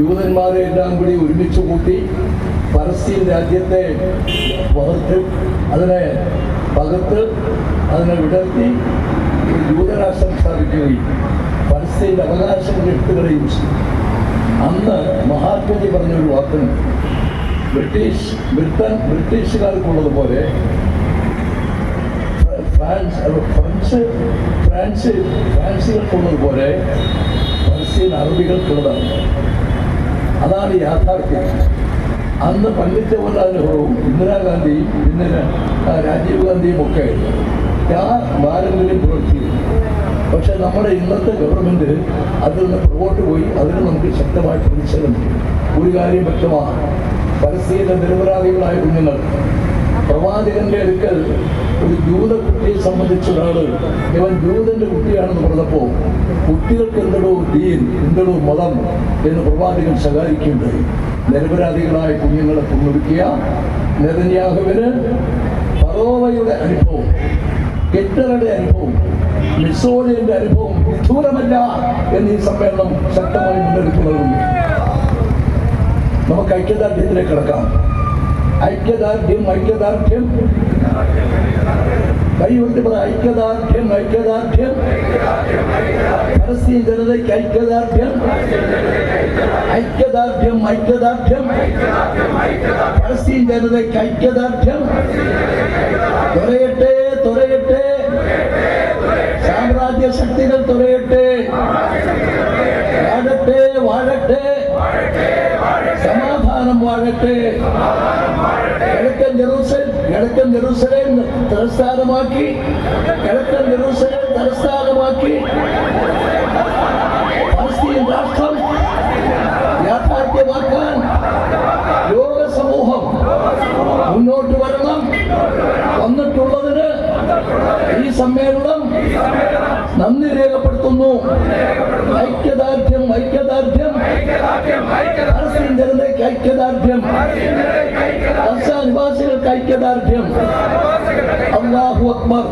യൂതന്മാരെ എല്ലാം കൂടി ഒരുമിച്ച് കൂട്ടി പലസ്തീൻ രാജ്യത്തെ പകർത്ത് അതിനെ പകർത്ത് അതിനെ വിടർത്തി ഒരു യൂതരാഷ്ട്രം സ്ഥാപിക്കുകയും പലസ്തീന്റെ അവകാശങ്ങൾ എടുത്തുകളയും അന്ന് മഹാത്മജി പറഞ്ഞൊരു വാക്കുണ്ട് ബ്രിട്ടീഷ് ബ്രിട്ടൻ ബ്രിട്ടീഷുകാർക്കുള്ളതുപോലെ ഫ്രാൻസ് ഫ്രഞ്ച് ഫ്രാൻസ് ഫ്രാൻസുകൾക്കുള്ളതുപോലെ പലസ്തീൻ അറബികൾക്കുള്ളതാണ്. അതാണ് യാഥാർത്ഥ്യം. അന്ന് പണ്ഡിറ്റ് ജവഹർലാൽ നെഹ്റുവും ഇന്ദിരാഗാന്ധിയും പിന്നെ രാജീവ് ഗാന്ധിയും ഒക്കെ ആ പാരമ്പര്യം പുലർത്തിയിരുന്നു പക്ഷെ നമ്മുടെ ഇന്നത്തെ ഗവൺമെന്റ് അതിൽ നിന്ന് പുറകോട്ട് പോയി അതിന് നമുക്ക് ശക്തമായി പ്രതിഷേധം ഒരു കാര്യം വ്യക്തമാണ്. പരസ്യയിലെ നിരപരാധികളായ കുഞ്ഞുങ്ങൾ പ്രവാചകന്റെ അടുക്കൽ ഒരു ജൂത കുട്ടിയെ സംബന്ധിച്ച ഒരാൾ ഇവൻ ജൂതന്റെ കുട്ടിയാണെന്ന് പറഞ്ഞപ്പോ കുട്ടികൾക്ക് എന്തടോ ദീൻ എന്തടോ മതം എന്ന് പ്രവാചകൻ ശകാരിക്കുകയുണ്ടായി. നിരപരാധികളായ കുഞ്ഞുങ്ങളെ കൊന്നൊടുക്കിയ നെതന്യാഹുവിന് പറോവയുടെ അനുഭവം കെറ്ററുടെ അനുഭവം മിസോലിയന്റെ അനുഭവം വിദൂരമല്ല എന്ന് ഈ സമ്മേളനം ശക്തമായി മുന്നറിയിപ്പ് നൽകുന്നു. നമുക്ക് ഐക്യദാർഢ്യത്തിലേക്ക് കിടക്കാം. ഐക്യദാർഢ്യം ഐക്യദാർഢ്യം കൈകൊണ്ട് പറ ഐക്യദാർഢ്യം ഐക്യദാർഢ്യം പലസ്തീൻ ജനതയ്ക്ക് ഐക്യദാർഢ്യം ഐക്യദാർഢ്യം ഐക്യദാർഢ്യം പലസ്തീൻ ജനതയ്ക്ക് ഐക്യദാർഢ്യം തുറയട്ടെ തുറയട്ടെ സാമ്രാജ്യ ശക്തികൾ തുറയട്ടെ വാഴട്ടെ വാഴട്ടെ. സമാധാനം വാഴട്ടെ കിഴക്കൻ ജെറൂസലേം കിഴക്കൻ ജെറൂസലേം തലസ്ഥാനമാക്കി. കിഴക്കൻ ജെറൂസലേം തലസ്ഥാനമാക്കി. പലസ്തീൻ രാഷ്ട്രം യാഥാർത്ഥ്യമാക്കാൻ ലോക സമൂഹം മുന്നോട്ട് വരണം. വന്നിട്ടുള്ളതിന് ഈ സമ്മേളനം നന്ദി രേഖപ്പെടുത്തുന്നു. ഐക്യദാർഢ്യം ഐക്യദാർഢ്യം. പലസ്തീൻ ജനതയ്ക്ക് ഐക്യദാർഢ്യം. ഗസ നിവാസികൾക്ക് ഐക്യദാർഢ്യം. അള്ളാഹു അക്ബർ.